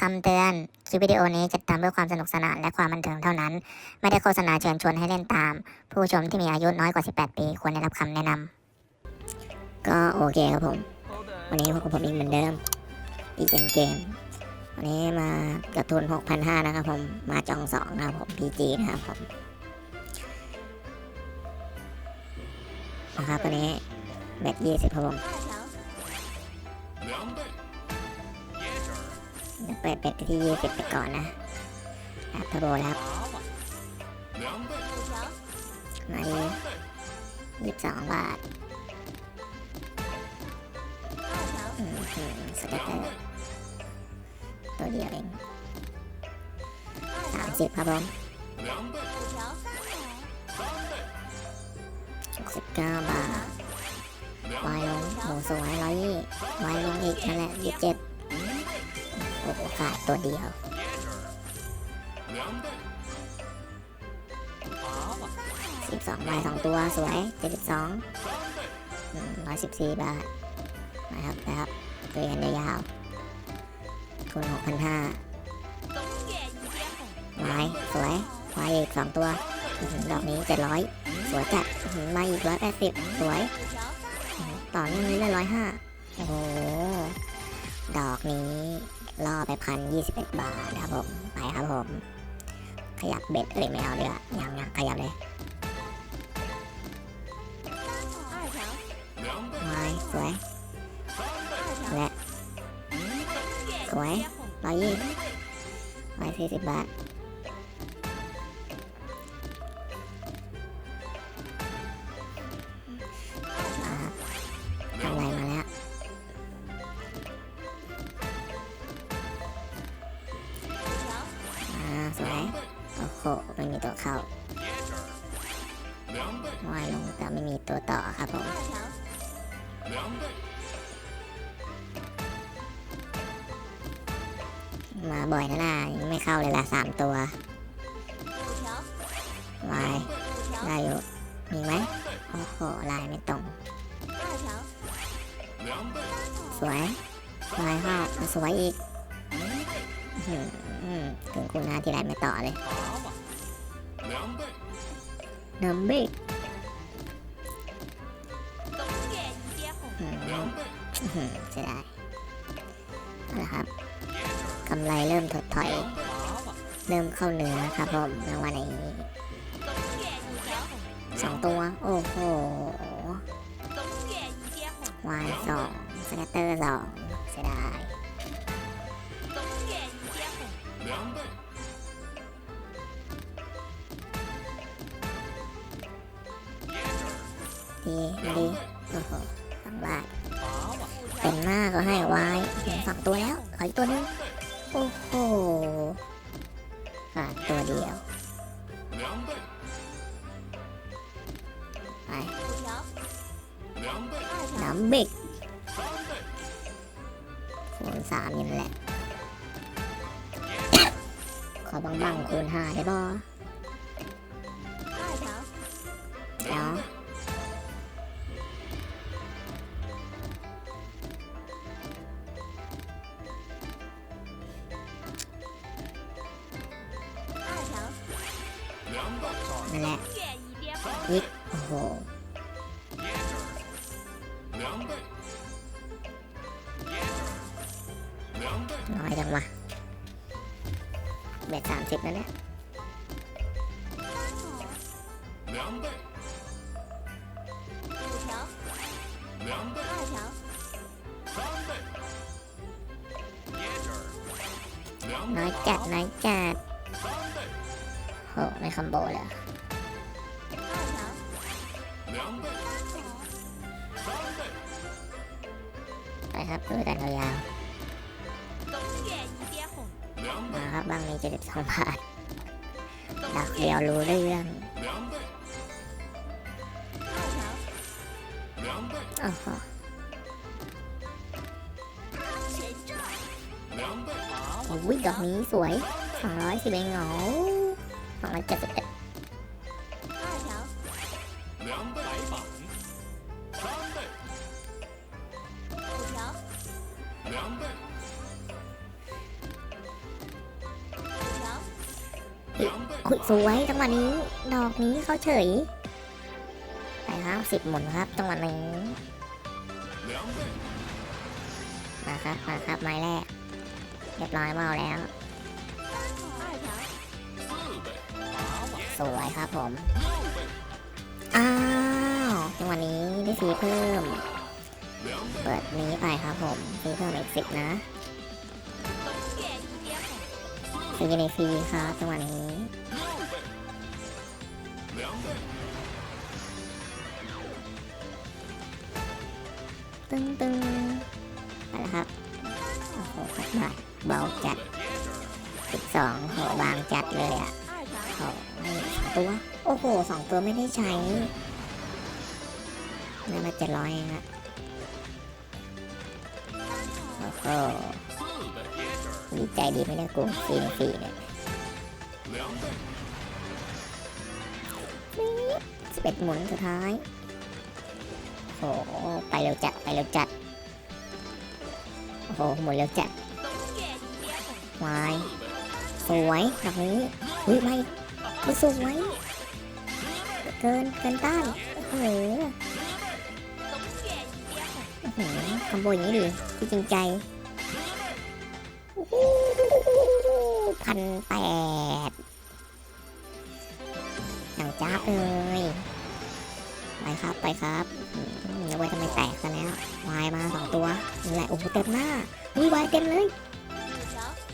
คำเตือน คลิปวิดีโอนี้จะทำเพื่อความสนุกสนานและความบันเทิงเท่านั้น ไม่ได้โฆษณาเชิญชวนให้เล่นตาม ผู้ชมที่มีอายุน้อยกว่า 18 ปี ควรได้รับคำแนะนำ ก็โอเคครับผม วันนี้พวกบผมอีกเหมือนเดิมอีเจนเกม วันนี้มากับทุน 6,500 นะครับผม มาจองสองนะครับผม PG นะครับผมนะครับวันนี้ แบต20ครับผมเดี๋ยวเปิดเป็ดที่ยี่สิบไปก่อนนะครับทโบแล้วมาดียี่สิบสองบาทอืมอืมสเก็ตเตอร์ตัวเดียวเองสามสิบครับผมหกสิบเก้าบาท วายลงหสวยร้อยยี่วายลงอีกนั่นแหละยี่สิบเจ็ดโอ้โหาดตัวเดียวสิบสองใบสองตัวสวยเจ็ดสิบสองร้อยสิบสี่บาทนะครับนะครับตัวกันยาวๆทุนหกพันห้าไม้สวยไม้อีกสองตัวดอกนี้เจ็ดร้อยสวยจัดมาอีกร้อยแปดสิบสวย ต่อเนื่องนี้เลยร้อยห้าโอ้โห ดอกนี้ล่อไปพันยี่สิบเอ็ดบาทครับผม ไปครับผม ขยับเบ็ดเอ้ยไม่เอาเดี๋ยวายังยังขยับเลยไม้สวย และสวยร้อยยี่ร้อยสี่สิบบาท มาบ่อยนะน่ายังไม่เข้าเลยละสามตัววายได้อยู่มีไหมโอ้โหลายไม่ตรง สวยวายเข้าสวยอีกถึงคุณนาที่ไรไม่ต่อเลยนัมเบกเสียดายเอาละครับำไรเริ่มถดถอย เริ่มเข้าเนื้อครับผมรางวัลในนี้สองตัว โอ้โหวายสองสแกตเตอร์สองเสียดายดีดีโอ้โหสองบาทเต็มหน้าก็ให้วายเห็นสองตัวแล้ว ขออีกตัวหนึง โอ้โหขาดตัวเดียว ไปน้ำบิกคูณสามนี่แหละ ขอบังบังคูณห้าได้บ่ น้อยจังวะเบ็ดสามสิบแล้วเนี่ยน้อยจัดน้อยจัดโหไม่คอมโบเลยเหรอไปครับดูกันยาวๆ ครับบางมี 72 บาทดักเดียวรู้เรื่องโอ้โหโอ้ยดอกนี้สวย 210เองเหรอ271两倍。 อุ้ยสวยจังหวะนี้ ดอกนี้เขาเฉยไปครับสิบหมุนครับจังหวะนี้มาครับมาครับไม้แรกเรียบร้อยเมาแล้ว สวยครับผม อ้าว จังหวะนี้ได้ฟรีเพิ่ม เปิดนี้ไปครับผมฟรีเพิ่มอีกสิบนะฟรีในฟรีครับจังหวะนี้ ตึ้งตึ้งไปแล้วครับ โอ้โหขัดมาเบาจัดสิบสองโหบางจัดเลยอะโอ้ไม่สองตัว โอ้โหสองตัวไม่ได้ใช้ได้มาเจ็ดร้อยเองอะโอ้โหดีใจดีไม่ได้กูฟรีนฟรีเนี่ยสิบเอ็ดหมุนสุดท้าย โอ้โหไปเร็วจัดไปเร็วจัดโอ้โหหมุนเร็วจัดวายสวยแบบนี้อุ้ยไม่ไม่สวยเกินเกินต้านโอ้โหอื้อหือคอมโบอย่างนี้ดิที่จริงใจพันแปดอย่างจ้าบเลย ไปครับไปครับอืมนึกว่าจะไมแตกซะแล้ววายมาสองตัวนี่แหละโอ้โหเต็มหน้าอุ้ยวายเต็มเลย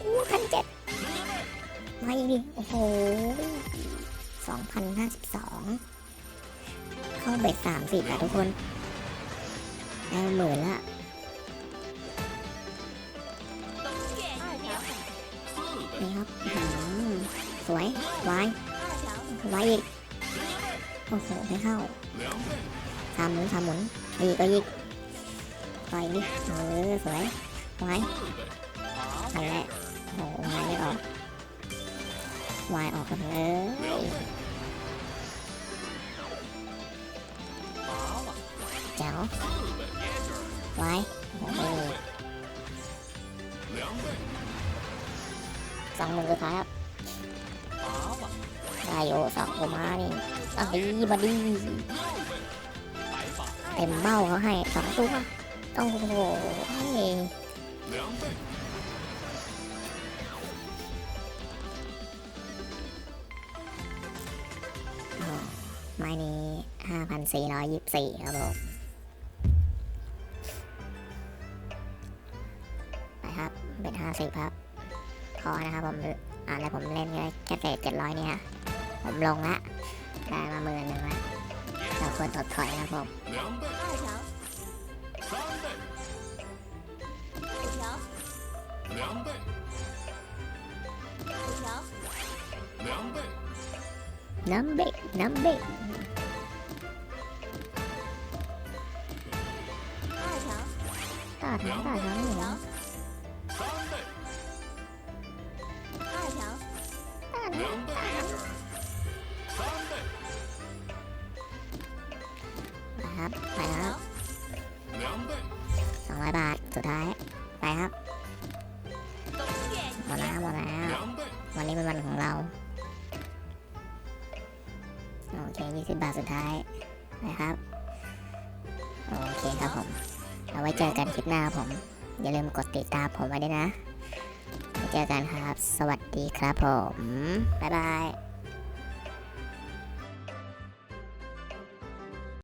อู้พันเจ็ดมาอีกดิโอ้โหสองพันห้าสิบสองเข้าเบ็ดสามสิบอะทุกคนได้หมื่นละนี่ครับสวยวายวายอีก โอ้โหไม่เข้าสามหมุนสามหมุนอีกก็ยิกต่อยดิเออสวยไว้อันแรกโอ้โหไม้ไม่ออกวายออกกันเลยเจ๋วไว้โอ้โหสองหมุนสุดท้ายครับได้โยสองโอมานี่ บัดดีบัดดีเต็มเบ้าเขาให้สองตัวโอ้โหโอ้ไม้นี้ห้าพันสี่ร้อยยี่สิบสี่ครับผมไปครับเบ็ดห้าสิบครับพอนะครับผมอ่าแล้วผมเล่นแค่เศษเจ็ดร้อยเนี่ยผมลงละ ได้มาหมื่นหนึ่งละเราควรถดถอยนะครับผมน้ำเบกน้ำเบกต่อทั้งต่อทั้งหนูต่ สุดท้ายไปครับหมดแล้วหมดแล้ววันนี้เป็นวันของเราโอเคยี่สิบบาทสุดท้ายนะครับโอเคครับผมเอาไว้เจอกันคลิปหน้าผม อย่าลืมกดติดตามผมไว้ด้วยนะไว้เจอกันครับ สวัสดีครับผมบ๊ายบาย